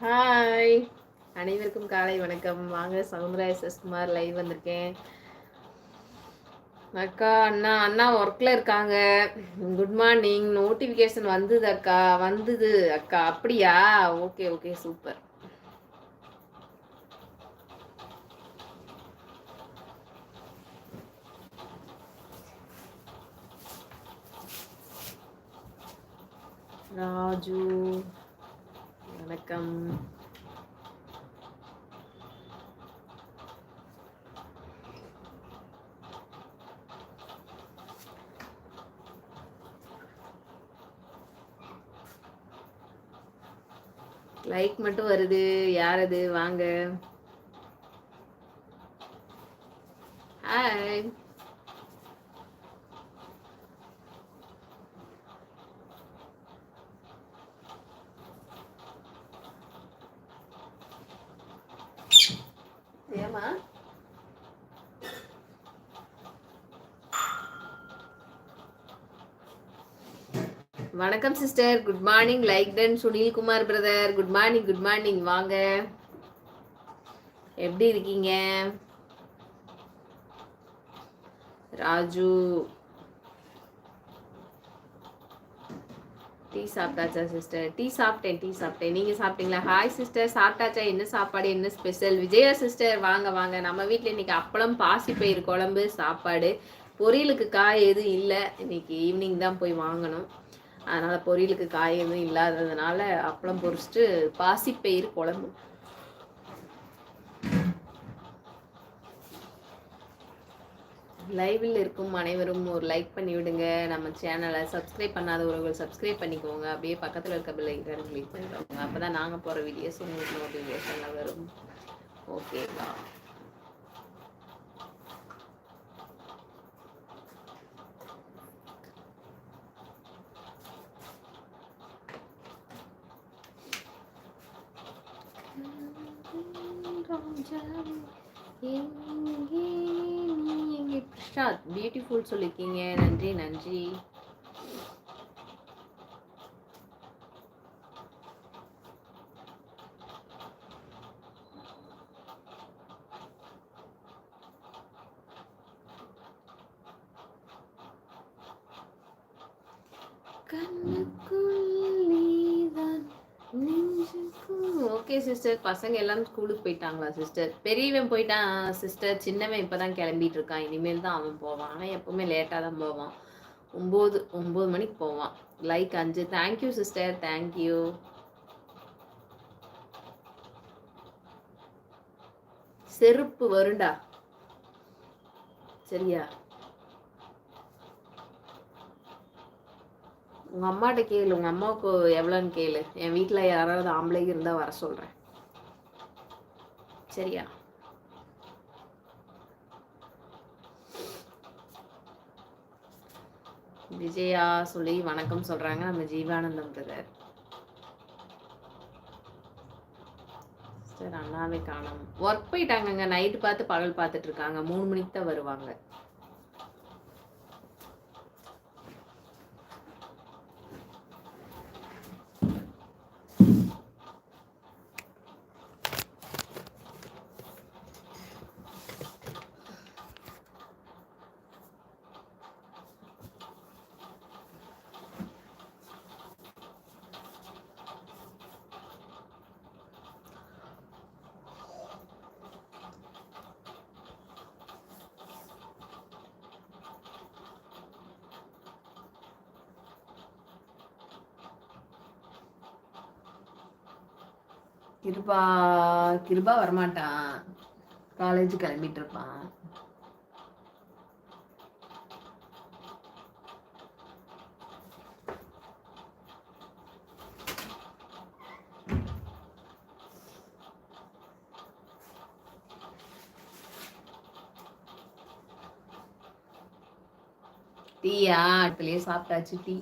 Hi அனைவருக்கும் காலை வணக்கம். வாங்க சவுந்தரா குமார் லைவ் வந்திருக்கேன். அக்கா அண்ணா அண்ணா ஒர்க்கில் இருக்காங்க. குட் மார்னிங் நோட்டிஃபிகேஷன் வந்தது அக்கா. வந்தது. அக்கா அப்படியா? Okay okay super Raju. வணக்கம். லைக் மட்டும் வருது யார் அது? வாங்க. ஹாய் ஏமா வணக்கம் sister. Good morning like done Sunil Kumar brother good morning good morning வாங்க. எப்படி இருக்கீங்க? ராஜு. டீ சாப்பிட்டாச்சா சிஸ்டர் டீ சாப்பிட்டேன் டீ சாப்பிட்டேன். நீங்க சாப்பிட்டீங்களா? ஹாய் சிஸ்டர் சாப்பிட்டாச்சா? என்ன சாப்பாடு? என்ன ஸ்பெஷல் விஜயா சிஸ்டர் வாங்க வாங்க. நம்ம வீட்டில் இன்னைக்கு அப்பளம் பாசி பயிர் குழம்பு சாப்பாடு. பொரியலுக்கு காய் எதுவும் இல்லை. இன்னைக்கு ஈவினிங் தான் போய் வாங்கணும். அதனால் பொரியலுக்கு காய் எதுவும் இல்லாததுனால அப்பளம் பொரிச்சிட்டு பாசிப்பயிர் குழம்பு. லைவில் இருக்கும் அனைவரும் ஒரு லைக் பண்ணி விடுங்க நம்ம சேனலை சப்ஸ்கிரைப் பண்ணாத உறவுகள் சப்ஸ்கிரைப் பண்ணிக்கோங்க. அப்படியே பக்கத்தில் இருக்க பில் ஐக்கான கிளிக் பண்ணிக்கோங்க. அப்போ தான் நாங்கள் போகிற வீடியோஸ் உங்களுக்கு நோட்டிஃபிகேஷனில் வரும். ஓகேவா பிரசாத் பியூட்டிஃபுல் சொல்லியிருக்கீங்க நன்றி நன்றி. கண்ணுக்குள் நெஞ்சுக்குள் ஓகே சிஸ்டர் பசங்க எல்லாம் ஸ்கூலுக்கு போயிட்டாங்களா சிஸ்டர் பெரியவன் போயிட்டான் சிஸ்டர் சின்னவன் இப்பதான் கிளம்பிட்டு இருக்கான். இனிமேல் தான் அவன் போவான். ஆனால் எப்பவுமே லேட்டாக தான் போவான். ஒம்பது ஒம்பது மணிக்கு போவான். லைக் அஞ்சு. தேங்க்யூ சிஸ்டர் தேங்க்யூ செருப்பு வருண்டா சரியா? உங்க அம்மாட்ட கேளு உங்க அம்மாவுக்கு எவ்வளோன்னு கேளு. என் வீட்டில் யாராவது ஆம்பளை இருந்தால் வர சொல்கிறேன் சரியா? விஜயா சொல்லி வணக்கம் சொல்றாங்க. நம்ம ஜீவானந்தம் பிரதர். சார் அண்ணாவே காணும். ஒர்க் போயிட்டாங்கங்க. நைட்டு பார்த்து பகல் பார்த்துட்டு இருக்காங்க. மூணு மணிக்கு தான் வருவாங்க. கிருபா கிருபா வரமாட்டான். காலேஜ் கிளம்பிட்டு இருப்பான் டீயா? அடுத்துலயே சாப்பிட்டாச்சு டீ.